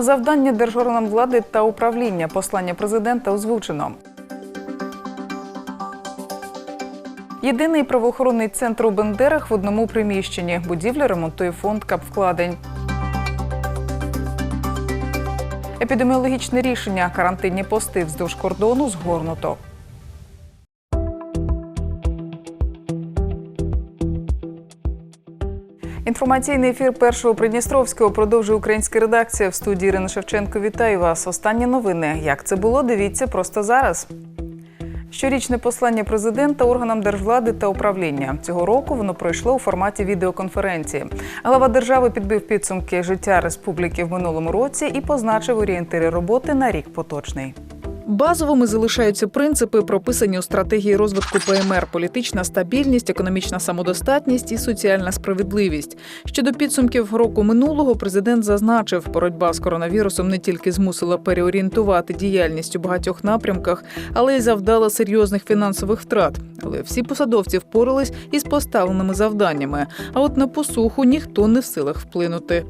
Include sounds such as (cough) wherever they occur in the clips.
Завдання держорганам влади та управління послання президента озвучено. Єдиний правоохоронний центр у Бендерах в одному приміщенні. Будівлю ремонтує фонд капвкладень. Епідеміологічне рішення карантинні пости вздовж кордону згорнуто. Інформаційний ефір першого Придністровського продовжує українська редакція в студії Ірина Шевченко. Вітаю вас. Останні новини. Як це було? Дивіться просто зараз. Щорічне послання президента органам держвлади та управління цього року воно пройшло у форматі відеоконференції. Глава держави підбив підсумки життя республіки в минулому році і позначив орієнтири роботи на рік поточний. Базовими залишаються принципи, прописані у стратегії розвитку ПМР: політична стабільність, економічна самодостатність і соціальна справедливість. Щодо підсумків року минулого, президент зазначив, боротьба з коронавірусом не тільки змусила переорієнтувати діяльність у багатьох напрямках, але й завдала серйозних фінансових втрат. Але всі посадовці впорались із поставленими завданнями. А от на посуху ніхто не в силах вплинути.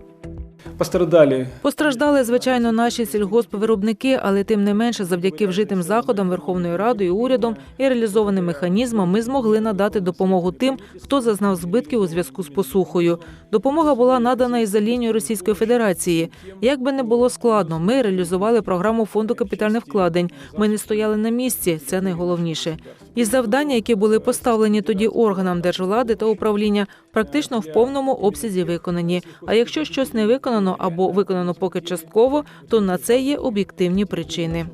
Пострадали Постраждали, звичайно, наші сільгоспвиробники, але тим не менше, завдяки вжитим заходам Верховної Ради і урядом і реалізованим механізмам, ми змогли надати допомогу тим, хто зазнав збитків у зв'язку з посухою. Допомога була надана і за лінією Російської Федерації. Як би не було складно, ми реалізували програму фонду капітальних вкладень. Ми не стояли на місці. Це найголовніше. І завдання, які були поставлені тоді органам держвлади та управління, практично в повному обсязі виконані. А якщо щось не виконано або виконано поки частково, то на це є об'єктивні причини.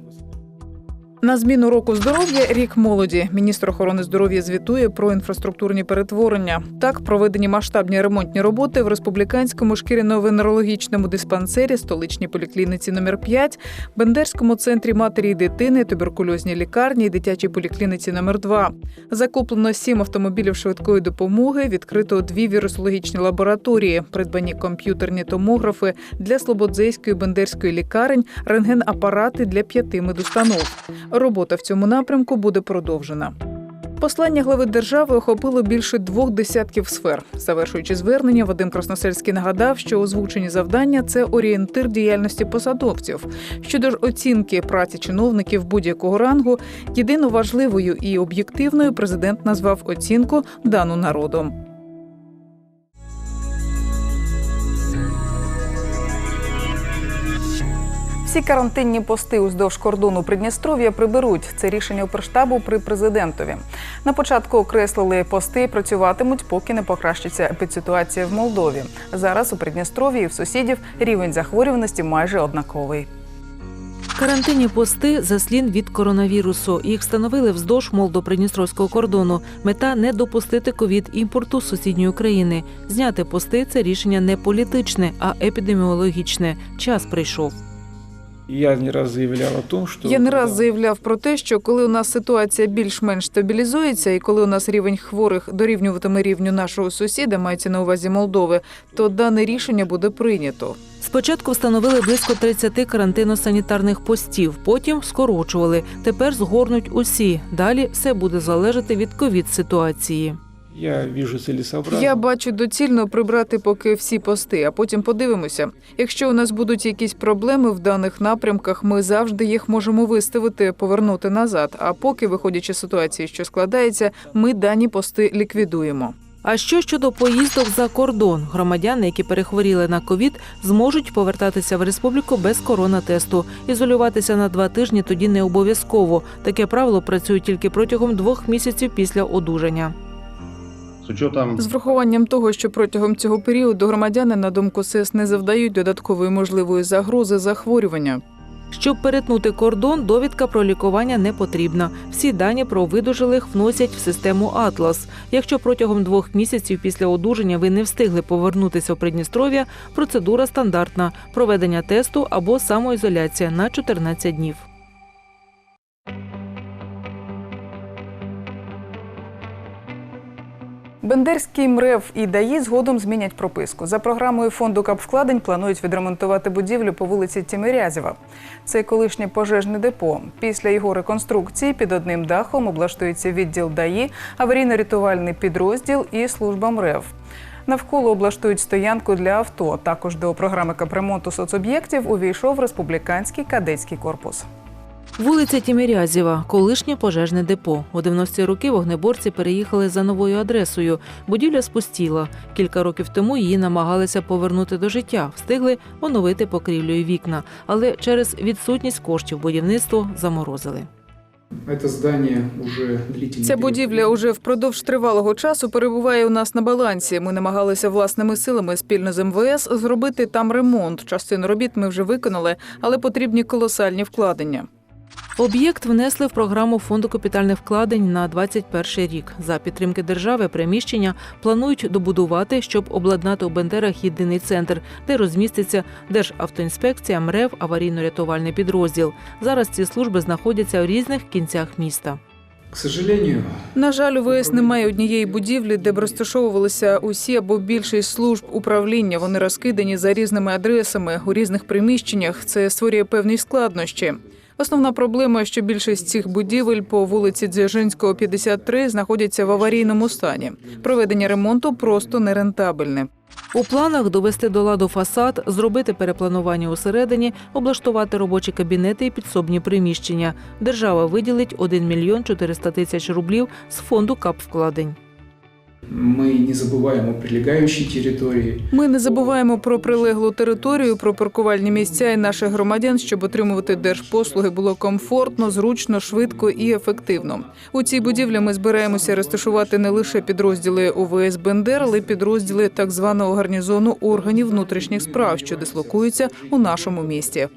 На зміну року здоров'я рік молоді. Міністр охорони здоров'я звітує про інфраструктурні перетворення. Так, проведені масштабні ремонтні роботи в республіканському шкіряно-венерологічному диспансері, столичній поліклініці номер 5 Бендерському центрі матері і дитини, туберкульозній лікарні дитячій поліклініці номер 2 Закуплено сім автомобілів швидкої допомоги. Відкрито дві вірусологічні лабораторії, придбані комп'ютерні томографи для Слободзейської бендерської лікарень, рентген-апарати для п'яти медустанов. Робота в цьому напрямку буде продовжена. Послання глави держави охопило більше двох десятків сфер. Завершуючи звернення, Вадим Красносельський нагадав, що озвучені завдання це орієнтир діяльності посадовців. Щодо ж оцінки праці чиновників будь-якого рангу, єдино важливою і об'єктивною президент назвав оцінку дану народом. Всі карантинні пости уздовж кордону Придністров'я приберуть. Це рішення Укрштабу при президентові. На початку окреслили пости працюватимуть, поки не покращиться епідситуація в Молдові. Зараз у Придністров'ї і в сусідів рівень захворюваності майже однаковий. Карантинні пости заслін від коронавірусу. Їх встановили вздовж молдо-придністровського кордону. Мета не допустити ковід імпорту з сусідньої країни. Зняти пости це рішення не політичне, а епідеміологічне. Час прийшов. Я не раз заявлял о том, что... Я не раз заявляв про те, що коли у нас ситуація більш-менш стабілізується, і коли у нас рівень хворих дорівнюватиме рівню нашого сусіда, мається на увазі Молдови, то дане рішення буде прийнято. Спочатку встановили близько 30 карантинно-санітарних постів, потім скорочували. Тепер згорнуть усі. Далі все буде залежати від ковід ситуації. Я вижу целесообразно. Я бачу доцільно прибрати поки всі пости, а потім подивимося. Якщо у нас будуть якісь проблеми в даних напрямках, ми завжди їх можемо виставити, повернути назад. А поки, виходячи з ситуації, що складається, ми дані пости ліквідуємо. А що щодо поїздок за кордон? Громадяни, які перехворіли на ковід, зможуть повертатися в республіку без коронатесту. Ізолюватися на два тижні тоді не обов'язково. Таке правило працює тільки протягом двох місяців після одужання. З учетом З врахуванням того, що протягом цього періоду громадяни, на думку СЕС, не завдають додаткової можливої загрози захворювання. Щоб перетнути кордон, довідка про лікування не потрібна. Всі дані про видужалих вносять в систему Атлас. Якщо протягом двох місяців після одужання ви не встигли повернутися в Придністров'я, процедура стандартна проведення тесту або самоізоляція на 14 днів. Бендерський МРЕВ і ДАІ згодом змінять прописку. За програмою фонду капвкладень планують відремонтувати будівлю по вулиці Тімирязєва. Це колишнє пожежне депо. Після його реконструкції під одним дахом облаштується відділ ДАІ, аварійно-рятувальний підрозділ і служба МРЕВ. Навколо облаштують стоянку для авто. Також до програми капремонту соцоб'єктів увійшов республіканський кадетський корпус. Вулиця Тімірязєва, колишнє пожежне депо. У 90-ті роки вогнеборці переїхали за новою адресою. Будівля спустіла. Кілька років тому її намагалися повернути до життя, встигли оновити покрівлю і вікна, але через відсутність коштів будівництво заморозили. Ця будівля уже впродовж тривалого часу перебуває у нас на балансі. Ми намагалися власними силами спільно з МВС зробити там ремонт. Частину робіт ми вже виконали, але потрібні колосальні вкладення. Об'єкт внесли в програму фонду капітальних вкладень на 21 рік. За підтримки держави приміщення планують добудувати, щоб обладнати у Бендерах єдиний центр, де розміститься Державтоінспекція, МРЕВ, аварійно-рятувальний підрозділ. Зараз ці служби знаходяться у різних кінцях міста. На жаль, у ВС немає однієї будівлі, де б розташовувалися усі або більшість служб управління. Вони розкидані за різними адресами у різних приміщеннях. Це створює певні складнощі. Основна проблема, що більшість цих будівель по вулиці Дзержинського, 53, знаходяться в аварійному стані. Проведення ремонту просто нерентабельне. У планах довести до ладу фасад, зробити перепланування усередині, облаштувати робочі кабінети і підсобні приміщення. Держава виділить 1 мільйон 400 тисяч рублів з фонду капвкладень. Мы не забываем о прилегающей территории. Ми не забуваємо про прилеглу територію, про паркувальні місця і наших громадян, щоб отримувати держпослуги було комфортно, зручно, швидко і ефективно. У цій будівлі ми збираємося розташувати не лише підрозділи ОВС Бендер, але й підрозділи так званого гарнізону органів внутрішніх справ, що дислокуються у нашому місті.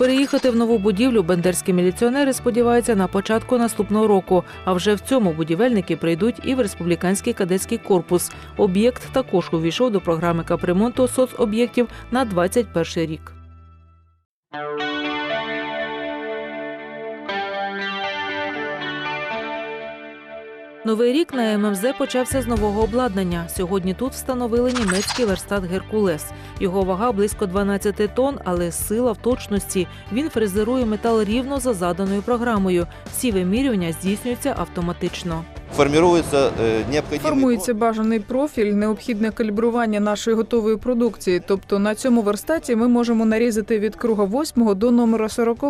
Переїхати в нову будівлю бендерські міліціонери сподіваються на початку наступного року. А вже в цьому будівельники прийдуть і в республіканський кадетський корпус. Об'єкт також увійшов до програми капремонту соцоб'єктів на 21 рік. Новий рік на ММЗ почався з нового обладнання. Сьогодні тут встановили німецький верстат Геркулес. Його вага близько 12 тонн, але сила в точності. Він фрезерує метал рівно за заданою програмою. Всі вимірювання здійснюються автоматично. формируется э, необходимый Формується бажаний профіль, необхідне калібрування нашої готової продукції. Тобто на цьому верстаті ми можемо нарізати від круга 8 до номера 40.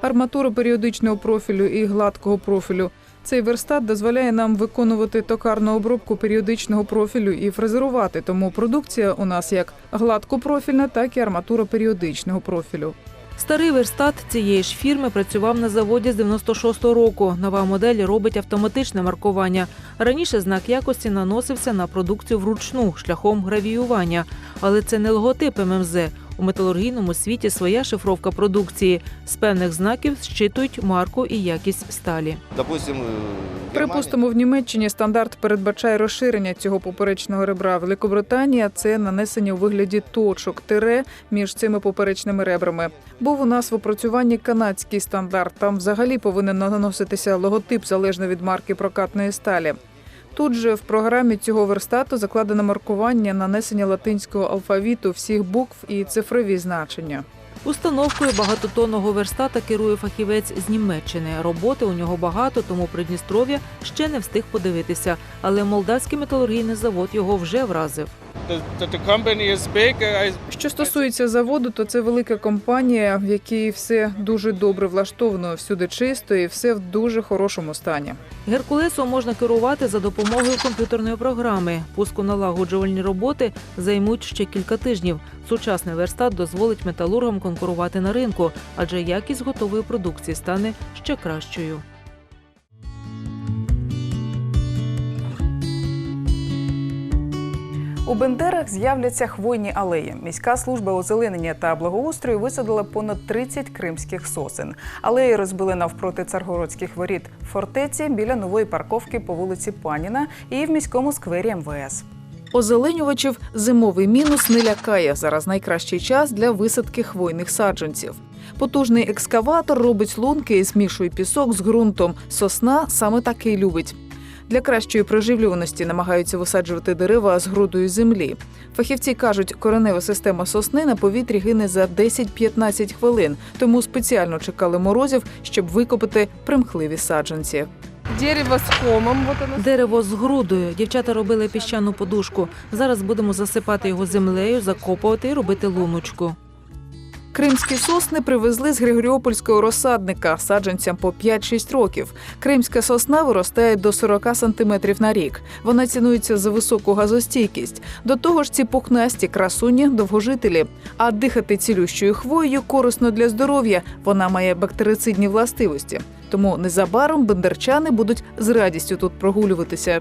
Арматуру періодичного профілю і гладкого профілю. Цей верстат дозволяє нам виконувати токарну обробку періодичного профілю і фрезерувати. Тому продукція у нас як гладкопрофільна, так і арматура періодичного профілю. Старий верстат цієї ж фірми працював на заводі з 96-го року. Нова модель робить автоматичне маркування. Раніше знак якості наносився на продукцію вручну шляхом гравіювання. Але це не логотип ММЗ. У металургійному світі своя шифровка продукції. З певних знаків зчитують марку і якість сталі. Германии- Припустимо, в Німеччині стандарт передбачає розширення цього поперечного ребра. Великобританія це нанесення у вигляді точок тире між цими поперечними ребрами. Був у нас в опрацюванні канадський стандарт. Там взагалі повинен наноситися логотип залежно від марки прокатної сталі. Тут же в програмі цього верстату закладено маркування нанесення латинського алфавіту всіх букв і цифрові значення. Установкою багатотонного верстата керує фахівець з Німеччини. Роботи у нього багато, тому Придністров'я ще не встиг подивитися. Але молдавський металургійний завод його вже вразив. The, the, the company is big. I, Що стосується заводу, то це велика компанія, в якій все дуже добре влаштовано, всюди чисто і все в дуже хорошому стані. Геркулесом можна керувати за допомогою комп'ютерної програми. Пусконалагоджувальні роботи займуть ще кілька тижнів. Сучасний верстат дозволить металургам конкурувати на ринку, адже якість готової продукції стане ще кращою. У Бендерах з'являться хвойні алеї. Міська служба озеленення та благоустрою висадила понад 30 кримських сосен. Алеї розбили навпроти царгородських воріт фортеці біля нової парковки по вулиці Паніна і в міському сквері МВС. Озеленювачів зимовий мінус не лякає. Зараз найкращий час для висадки хвойних саджанців. Потужний екскаватор робить лунки і змішує пісок з ґрунтом. Сосна саме таки любить. Для кращої проживлюваності намагаються висаджувати дерева з грудою землі. Фахівці кажуть, коренева система сосни на повітрі гине за 10-15 хвилин, тому спеціально чекали морозів, щоб викопати примхливі саджанці. Дерево с комом, вот. Дерево з грудою. Дівчата робили піщану подушку. Зараз будемо засипати його землею, закопувати і робити луночку. Кримські сосни привезли з Григоріопольського розсадника саджанцям по 5-6 років. Кримська сосна виростає до 40 сантиметрів на рік. Вона цінується за високу газостійкість. До того ж, ці пухнасті красуні довгожителі. А дихати цілющою хвоєю корисно для здоров'я. Вона має бактерицидні властивості. Тому незабаром бендерчани будуть з радістю тут прогулюватися.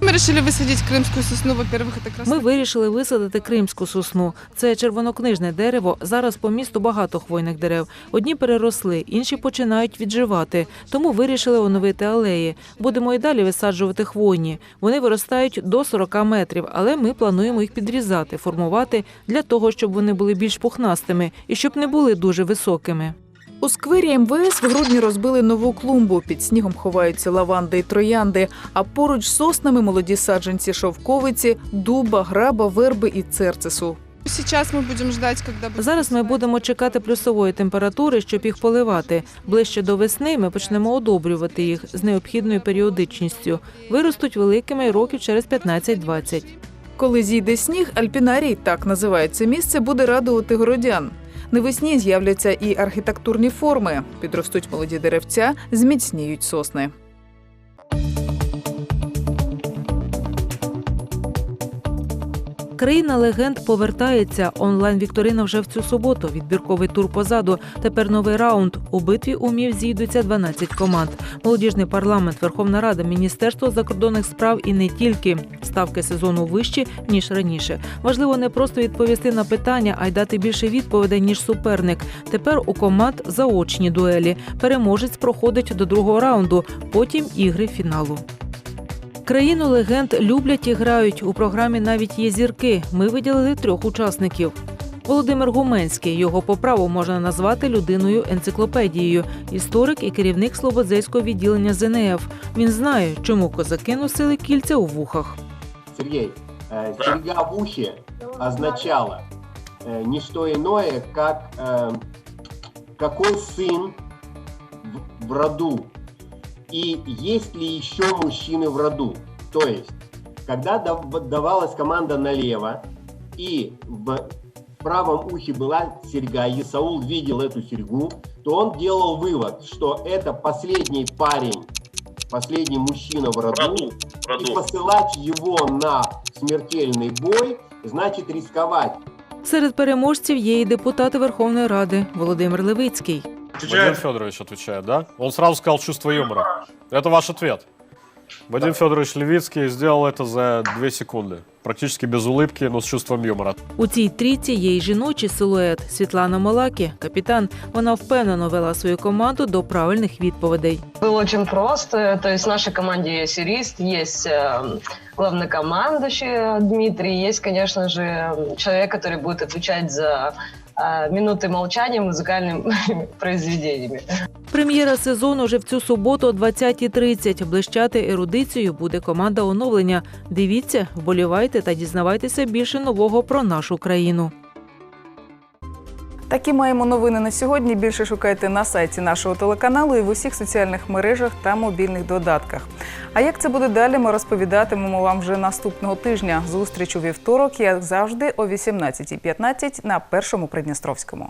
Мы решили высадить крымскую сосну. Во-первых, это красота. Ми вирішили висадити кримську сосну. Це червонокнижне дерево. Зараз по місту багато хвойних дерев. Одні переросли, інші починають відживати. Тому вирішили оновити алеї. Будемо і далі висаджувати хвойні. Вони виростають до 40 метрів, але ми плануємо їх підрізати, формувати для того, щоб вони були більш пухнастими і щоб не були дуже високими. У сквері МВС в грудні розбили нову клумбу. Під снігом ховаються лаванди і троянди. А поруч з соснами молоді саджанці шовковиці, дуба, граба, верби і церцесу. Сейчас мы будем ждать, когда Зараз ми будемо чекати плюсової температури, щоб їх поливати. Ближче до весни ми почнемо одобрювати їх з необхідною періодичністю. Виростуть великими років через 15-20. Коли зійде сніг, альпінарій, так називається місце, буде радувати городян. Навесні з'являться і архітектурні форми. Підростуть молоді деревця, зміцніють сосни. Країна легенд повертається. Онлайн Вікторина вже в цю суботу. Відбірковий тур позаду. Тепер новий раунд. У битві умів зійдуться 12 команд. Молодіжний парламент, Верховна Рада, Міністерство закордонних справ і не тільки. Ставки сезону вищі ніж раніше. Важливо не просто відповісти на питання, а й дати більше відповідей ніж суперник. Тепер у команд заочні дуелі. Переможець проходить до другого раунду. Потім ігри фіналу. Країну легенд люблять і грають. У програмі навіть є зірки. Ми виділили трьох учасників. Володимир Гуменський його по праву можна назвати людиною енциклопедією, історик і керівник Слободзейського відділення ЗНФ. Він знає, чому козаки носили кільця у вухах. Сергей, э, серьга в ухе означала э, не что иное, как э, какой сын в, в роду и есть ли еще мужчины в роду. То есть, когда дав- давалась команда налево и в правом ухе была серьга, и Саул видел эту серьгу, то он делал вывод, что это последний парень, последний мужчина в роду, и посылать его на смертельный бой значит рисковать. Серед переможців є і депутати Верховної Ради Володимир Левицький. Вадим Федорович отвечает, да? Он сразу сказал чувство юмора. Это ваш ответ. Вадим Федорович Левицкий сделал это за две секунды. Практически без улыбки, но с чувством юмора. У цій трійці є й жіночий силует Світлана Малакі, капітан. Вона впевнено вела свою команду до правильних відповідей. Было очень просто. То есть в нашей команде есть юрист, есть э, главнокомандующий Дмитрий, есть, конечно же, человек, который будет отвечать за э, минуты молчания музыкальными (laughs) произведениями. Прем'єра сезону вже в цю суботу о 20.30. Блищати ерудицією буде команда оновлення. Дивіться, вболівайте та дізнавайтеся більше нового про нашу країну. Такі маємо новини на сьогодні. Більше шукайте на сайті нашого телеканалу і в усіх соціальних мережах та мобільних додатках. А як це буде далі, ми розповідатимемо вам вже наступного тижня. Зустріч у вівторок, як завжди, о 18.15 на першому Придністровському.